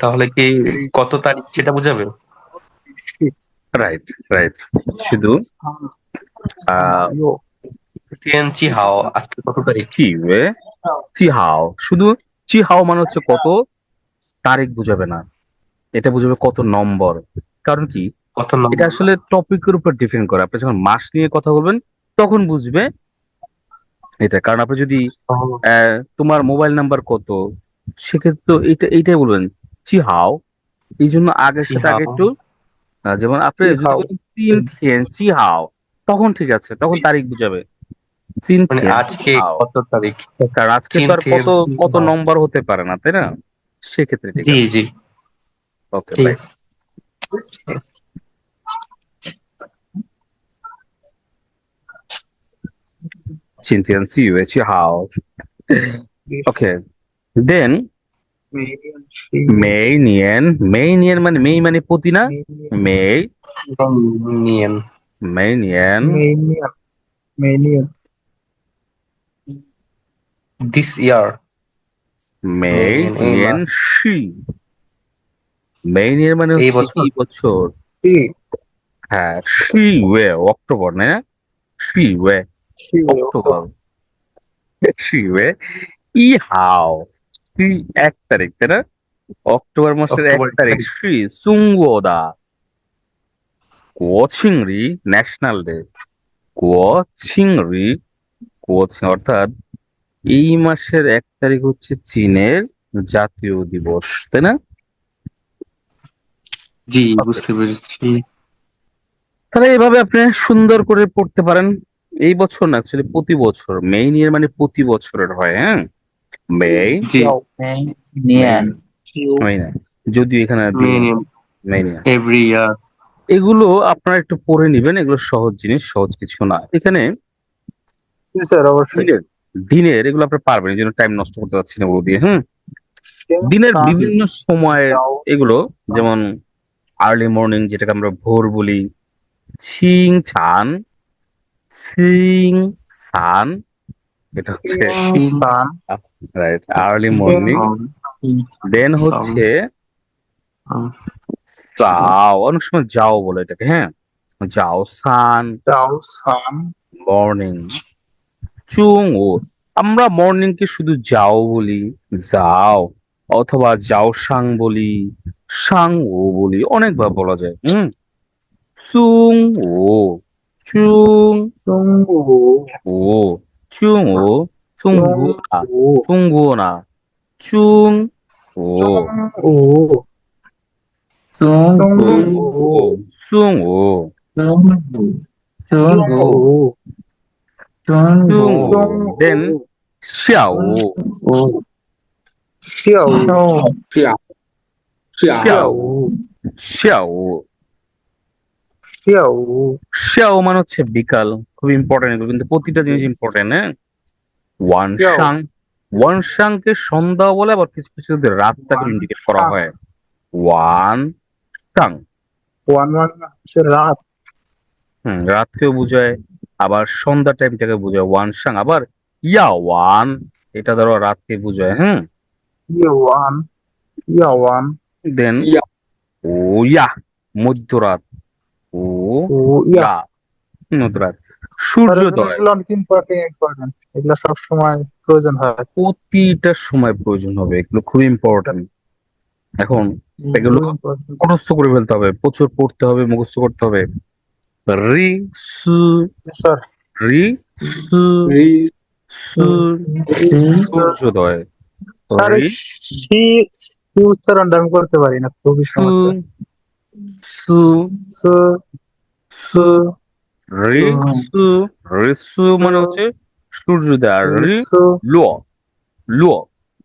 তাহলে কি কত তারিখ সেটা বোঝাবে? রাইট রাইট শুধু আহ, টিএন চিহাও আজকে কত তারিখ? চিওয়ে চিহাও শুধু চিহাও মানে হচ্ছে কত তারিখ বুঝাবে না। এটা বুঝাবে কত নম্বর। কারণ কি? কত এটা আসলে টপিকের উপর ডিপেন্ড করে। আপনি যখন মাস নিয়ে কথা বলবেন তখন বুঝবে এটা। কারণ আপনি যদি তোমার মোবাইল নাম্বার কত সেক্ষেত্রে তো এটা এইটাই বলবেন। চি হাও। এই জন্য আগের সাথে আগে একটু যেমন আপনি চীন থিয়েন চি হাও তখন ঠিক আছে তখন তারিখ বুঝাবে। চীন মানে আজকে কত তারিখ? কারণ আজকে তো আর কত কত নম্বর হতে পারে না তাই না? সেক্ষেত্রে জি জি। ওকে বাই সি ইউ এ চি হাও। ওকে দেন মেই নিয়েন মেই নিয়েন মানে মেই মানে পতি না মেই নিয়েন মেই নিয়েন মেই নিয়েন দিস ইয়ার মেই নিয়েন শি মেই নিয়েন মানে এই বছর। হ্যাঁ শি ওয়ে অক্টোবর না? শি ওয়ে অক্টোবর শি ওয়ে ই হাউ দুই এক তারিখ তাই না? অক্টোবর মাসের এক তারিখ। শ্রী সুঙ্গদা। কোচিংরি ন্যাশনাল ডে। কোচিংরি কোচিং অর্থাৎ এই মাসের এক তারিখ হচ্ছে চীনের জাতীয় দিবস তাই না? জি বুঝতে পেরেছি। তাহলে এভাবে আপনি সুন্দর করে পড়তে পারেন। এই বছর না অ্যাকচুয়ালি প্রতি বছর মে নিয়ে মানে প্রতি বছরের হয় হ্যাঁ? মে নিয়ান যদিও এখানে এভরি ইয়ার এগুলো আপনারা একটু পড়ে নেবেন এগুলো সহজ জিনিস সহজ কিছু না। এখানে স্যার অবশ্যই। দিনের এগুলো আপনি পারবেন এই জন্য টাইম নষ্ট করতে পারছি না ওগুলো দিয়ে হুম? দিনের বিভিন্ন সময় এগুলো যেমন আর্লি মর্নিং যেটাকে আমরা ভোর বলি ছিং ছান সিং সান এটা হচ্ছে রাইট আর্লি মর্নিং দেন হচ্ছে যাও অনেক সময় যাও বলে এটাকে হ্যাঁ? যাও সান যাও সান মর্নিং চুং ও। আমরা মর্নিং কে শুধু যাও বলি যাও। অথবা যাও সাং বলি সাং ও বলি অনেকবার বলা যায় হুম? সুং ও। চুং ও। চুং ও। চুং গু না চুং গু না চুং ও ও চুং চুং ও সুং ও চুং চুং চুং চুং ও দেন xiao ও শিয়াও xiao xiao শিয়াও xiao মানে হচ্ছে বিকাল খুব ইম্পর্টেন্ট এগুলো কিন্তু প্রতিটা জিনিস ইম্পর্টেন্ট হ্যাঁ ওয়ান xiao। শাং ওয়ান শাংকে সন্ধ্যা বলে আবার কিছু কিছু রাতটাকে ইন্ডিকেট করা হয়। ওয়ান শাং ওয়ান ওয়ান রাত। হুম রাতকেও বোঝায় আবার সন্ধ্যা টাইমটাকে বোঝায় ওয়ান শাং আবার ইয়া ওয়ান এটা ধরো রাতকে বোঝায় হ্যাঁ ইয়ে ওয়ান ইয়া। ওয়ান দেন ও ইয়া মধ্যরাত। ও ইয়া ইয়া মধ্যরাত। সূর্যোদয়। এগুলো ইম্পর্টেন্ট সব সময় প্রয়োজন হয়। প্রতিটা সময় প্রয়োজন হবে এগুলো খুব ইম্পর্টেন্ট এখন এগুলো মুখস্থ করে ফেলতে হবে প্রচুর পড়তে হবে মুখস্থ করতে হবে। রি সু স্যার রি সু সু সূর্যোদয়। স্যার সি সি উচ্চারণটা করতে পারি না খুবই সু সমস্যা। সু সু সু রি সু রি সু মানে হচ্ছে সূর্যোদয় আর রি লো লো।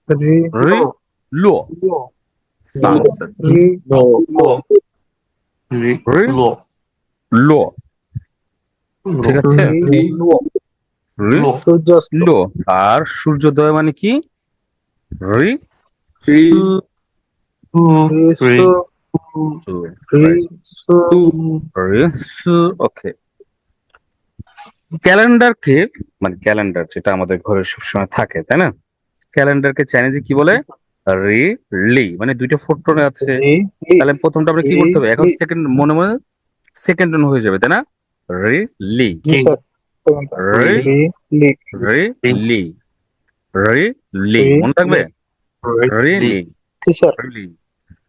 রি রি লো। লো। সানসেট। রি লো। লো। লো। ঠিক আছে? লো। রি লো। সূর্যাস্ত। লো। আর সূর্যোদয় মানে কি? রি রি রি সু। সু। রি সু। রি সু। ওকে। ক্যালেন্ডারকে মানে ক্যালেন্ডার যেটা আমাদের ঘরে সবসময় থাকে তাই না? ক্যালেন্ডারকে চাইনিজে কি বলে? রি লি মানে দুইটা ফোরটনে আছে। তাহলে প্রথমটা আমরা কি করতে হবে? এখন। সেকেন্ড মনে মনে সেকেন্ড টোন হয়ে যাবে তাই না? রি লি রি রি লি রি লি মনে থাকবে? রি লি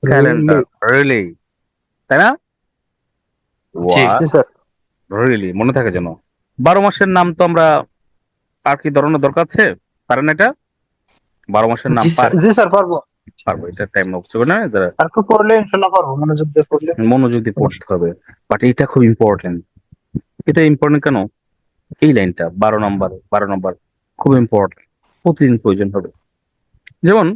ক্যালেন্ডার রিলি তাই না? রিলি মনে থাকে যেন? বারো মাসের নাম তো আমরা আর কি ধরনের দরকার আছে? পারেন এটা? বারো মাসের নাম জি, স্যার। পারব। পারব এটা টাইম না? যারা আর একটু পড়লে ইনশাল্লাহ পারব মনোযোগ দিয়ে পড়লে। মনোযোগ দিয়ে পড়তে হবে। বাট এটা খুব ইম্পর্টেন্ট এটা ইম্পর্টেন্ট কেন? এই লাইনটা বারো নম্বর বারো নম্বর খুব ইম্পর্টেন্ট প্রতিদিন প্রয়োজন হবে। যেমন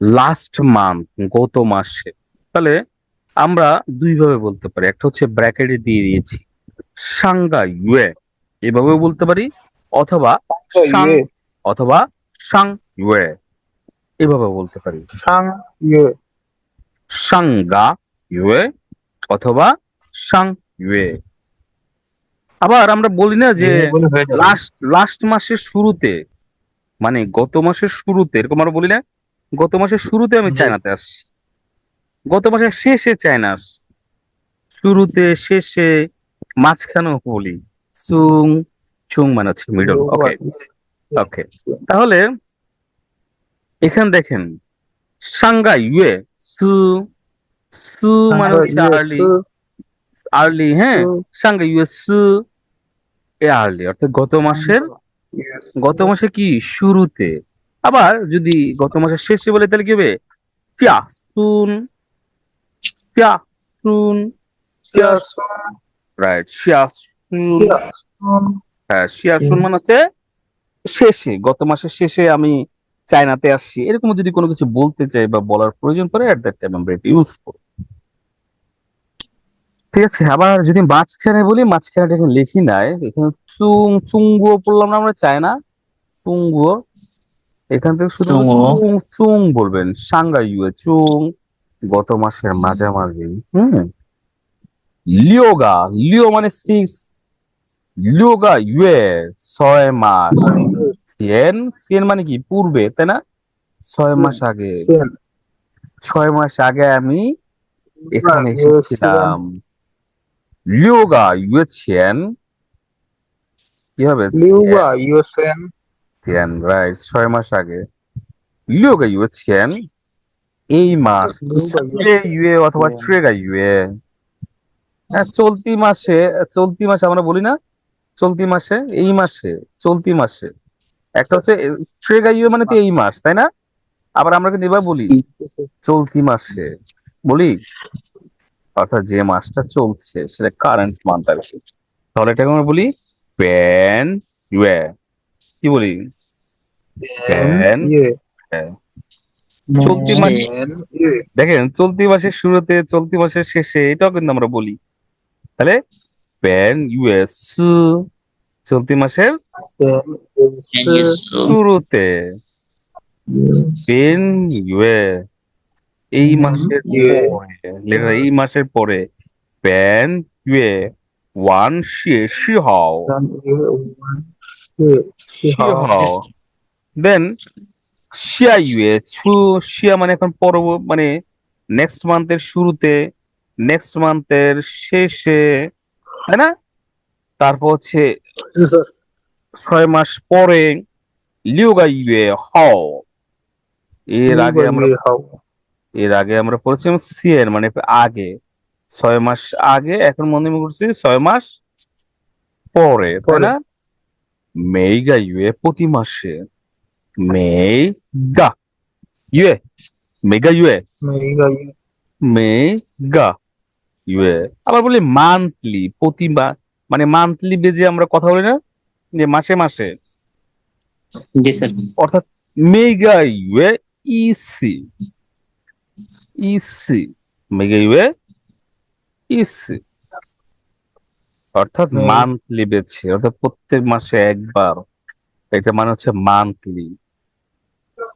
লাস্ট মান্থ গত মাসে। তাহলে আমরা দুইভাবে বলতে পারি। একটা হচ্ছে ব্র্যাকেটে দিয়ে দিয়েছি। সাংগা ইউয়ে। এভাবেও বলতে পারি অথবা অথবা সাং ইউয়ে। এভাবে বলতে পারি। সাং ইয়ে সাংগা ইউয়ে অথবা সাং ইউয়ে। আবার আমরা বলি না যে লাস্ট লাস্ট মাসের শুরুতে মানে গত মাসের শুরুতে এরকম আমরা বলি না গত মাসের শুরুতে আমি চায়নাতে আসছি। গত মাসের শেষে চায়না আসছি। শুরুতে শেষে মাঝখানেও বলি চুং চুং মানে হচ্ছে মিডল ওকে ওকে তাহলে এখানে দেখেন সাংগা ইউয়ে সু সু মানে হচ্ছে আর্লি আর্লি হ্যাঁ সাংগা ইউয়ে সু এ আর্লি অর্থাৎ গত মাসের গত মাসে কি? শুরুতে। আবার যদি গত মাসের শেষে বলে তাহলে কি হবে? পিয়া সুন পিয়া সুন। রাইট শিয়াসুন হ্যাঁ শিয়া সুন মানে হচ্ছে শেষে। গত মাসের শেষে আমি চায়নাতে আসছি। এরকম যদি কোনো কিছু বলতে চাই বা বলার প্রয়োজন পড়ে এট দ্যাট টাইম আমরা এটা ইউজ করব। ঠিক আছে আবার যদি মাঝখানে বলি মাঝখানে এখানে লিখি নাই। এখানে চুং চুঙ্গুও পড়লাম না আমরা চায়না? চুঙ্গুও এখান থেকে শুধু চুং চুং বলবেন সাংগা ইউয়ে চুং। গত মাসের মাঝামাঝি। হুম। লিওগা লিও মানে সিক্স লিওগা ইউয়ে ছয় মাস। সিয়েন সিয়েন মানে কি? পূর্বে তাই না? ছয় মাস আগে। ছয় মাস আগে আমি এখানে এসেছিলাম। লিওগা ইউয়ে ছিয়েন কি হবে? লিউবা ইউএসএন ছিয়েন রাইট ছয় মাস আগে। লিওগা ইউয়ে ছিয়েন এই মাস। ইউএ অথবা ট্রেগা ইউএ হ্যাঁ চলতি মাসে চলতি মাসে আমরা বলি না চলতি মাসে এই মাসে চলতি মাসে। একটা হচ্ছে ট্রেগা ইউএ মানে তো এই মাস তাই না? আবার আমরা কিন্তু এবার বলি চলতি মাসে বলি অর্থাৎ যে মাসটা চলছে সেটা কারেন্ট মান্থ আর তাহলে এটাকে আমরা বলি প্যান ইউএ কি বলি? প্যান ইয়ে চলতি মাস ইয়ে দেখেন চলতি মাসের শুরুতে চলতি মাসের শেষে এটাও কিন্তু আমরা বলি। তাহলে প্যান ইউএস চলতি মাসের শুরুতে পেন ইউএ। এই মাসের এই মাসের পরে প্যান ইউএ ওয়ান শিয়ে শি হাও শি হাও। দেন শিয়া ইউএ ছু শিয়া মানে এখন পরব মানে নেক্সট মান্থের শুরুতে নেক্সট মান্থের শেষে তাই না? তারপর হচ্ছে ছয় মাস পরে লিওগা ইউএ হাও। এর আগে আমরা এর আগে আমরা পড়েছিলাম সিএন মানে আগে। ছয় মাস আগে এখন মনে করছি ছয় মাস পরে তাই। না? মেগা ইউএ প্রতি মাসে। মেগা ইউএ মেগা ইউএ মেগা ইউএ আবার বলি মান্থলি প্রতি মানে মান্থলি বেজে আমরা কথা বলি না যে মাসে মাসে। অর্থাৎ মেগা ইউএ ইসি ইসি মেগা ইউএ ইসি অর্থাৎ মান্থলি বেছে অর্থাৎ প্রত্যেক মাসে একবার। এটা মানে হচ্ছে মান্থলি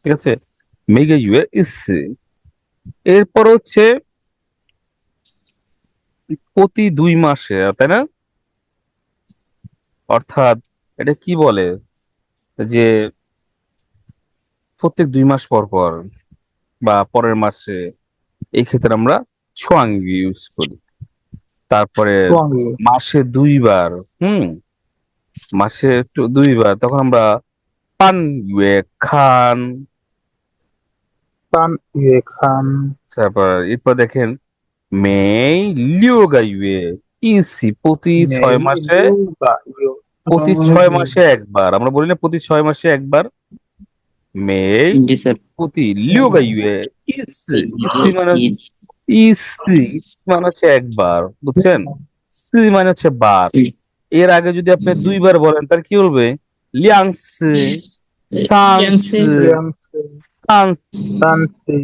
ঠিক আছে? মেগা ইউএ ইসি এরপর হচ্ছে প্রতি দুই মাসে তাই না? অর্থাৎ এটা কি বলে? যে প্রত্যেক দুই মাস পর পর বা পরের মাসে এই ক্ষেত্রে আমরা ছোয়াং ইউজ করি। তারপরে মাসে দুইবার হুম? মাসে দুইবার তখন আমরা পান ইয়ে খান। পান ইয়ে খান। তারপর এরপর দেখেন মেই লিওগা ইয়ে ইসি প্রতি ছয় মাসে প্রতি ছয় মাসে একবার আমরা বলি না প্রতি ছয় মাসে একবার মেই প্রতি লিওগা ইয়ে ইসি ইসি মানে ইসি মানে হচ্ছে একবার বুঝছেন? সি মানে হচ্ছে বার। এর আগে যদি আপনি দুইবার বলেন তাহলে কি বলবে? লিয়াংসি সানসি সানসি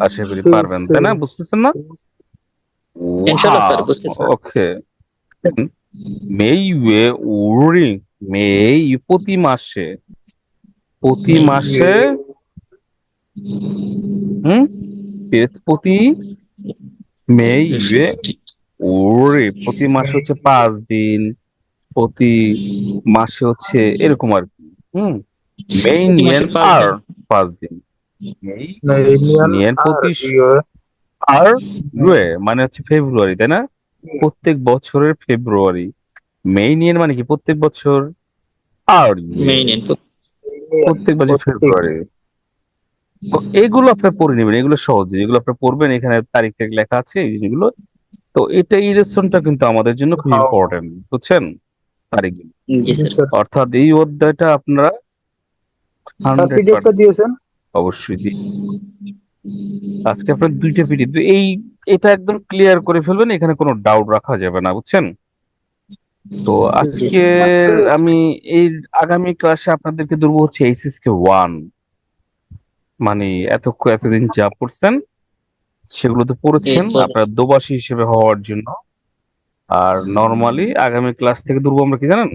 আশা করি পারবেন তাই না? বুঝতেছেন না? ইনশাআল্লাহ স্যার, বুঝতেছি। ওকে মেইওয়ে উরি মেই প্রতি মাসে প্রতি মাসে হুম? প্রতি মেইওয়ে উরি প্রতি মাসে হচ্ছে পাঁচ দিন প্রতি মাসে হচ্ছে এরকম আর কি হুম? মেই প্রতি মাসে নিয়েন পাঁচ আর পাঁচ দিন। প্রতি আর মানে হচ্ছে ফেব্রুয়ারি তাই না? প্রত্যেক বছরের ফেব্রুয়ারি মে নিয়েন মানে কি? প্রত্যেক বছর আর মেইন প্রত্যেক বছর ফেব্রুয়ারি এগুলো আপনি পড়ে নেবেন এগুলো সহজ এগুলো আপনি পড়বেন এখানে তারিখ তারিখ লেখা আছে এই জিনিসগুলো। তো এটা এই লেসনটা কিন্তু আমাদের জন্য খুব হ্যাঁ। ইম্পর্টেন্ট বুঝছেন? তারিখ। অর্থাৎ এই অধ্যায়টা আপনারা হান্ড্রেড দিয়েছেন। অবশ্যই দিই আজকে আপনার দুইটা পিডি এই এটা একদম ক্লিয়ার করে ফেলবেন এখানে কোনো ডাউট রাখা যাবে না বুঝছেন? তো আজকে আমি এই আগামী ক্লাসে আপনাদেরকে ধরবো হচ্ছে এইচএস কে ওয়ান মানে এত এতদিন যা পড়ছেন সেগুলো তো পড়েছেন আপনার দোবাসী হিসেবে হওয়ার জন্য। আর নর্মালি আগামী ক্লাস থেকে ধরবো আমরা কি জানেন?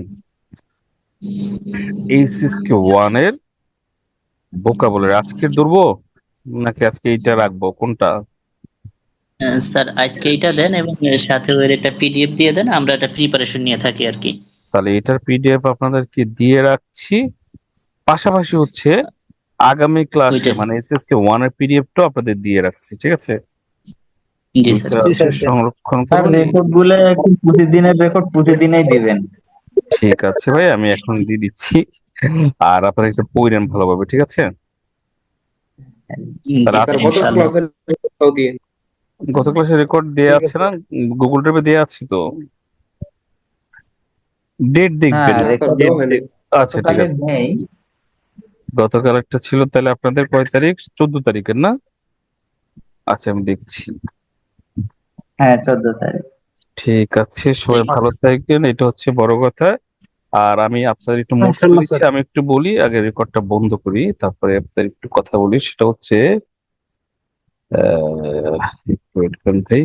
এইচএস কে ওয়ানের বোকাবলারি আজকে ধরবো নাকি আজকে এইটা রাখব? কোনটা? স্যার আজকে এইটা দেন এবং এর সাথে ওর একটা পিডিএফ দিয়ে দেন আমরা একটা প্রিপারেশন নিয়ে থাকি আর কি। তাহলে এটার পিডিএফ আপনাদেরকে দিয়ে রাখছি। পাশাপাশি হচ্ছে আগামী ক্লাসে। মানে এসএসকে ওয়ানের পিডিএফটাও আপনাদের দিয়ে রাখছি ঠিক আছে? জি স্যার। সংরক্ষণ করুন রেকর্ডগুলো একটু প্রতিদিনের রেকর্ড প্রতিদিনই দিবেন। ঠিক আছে ভাই আমি এখন দিয়ে দিচ্ছি। আর আপনারা একটু পড়েন ভালোভাবে ঠিক আছে। গত ক্লাসে রেকর্ড দেওয়া ঠিক আছে না? গুগল ড্রাইভে দেওয়া আছে তো? ডেট দেখবেন। হ্যাঁ আচ্ছা ঠিক আছে। নেই। গতকাল একটা ছিল তাহলে আপনাদের কয় তারিখ? চোদ্দ তারিখের না? আচ্ছা আমি দেখছি। হ্যাঁ চোদ্দ তারিখ। ঠিক আছে সবাই ভালো থাকবেন। এটা হচ্ছে বড় কথা। আর আমি আপনার একটু মোট করে দিচ্ছি আমি একটু বলি আগে রেকর্ডটা বন্ধ করি তারপরে আপনার একটু কথা বলি। সেটা হচ্ছে আহ, একটু wait করুন ভাই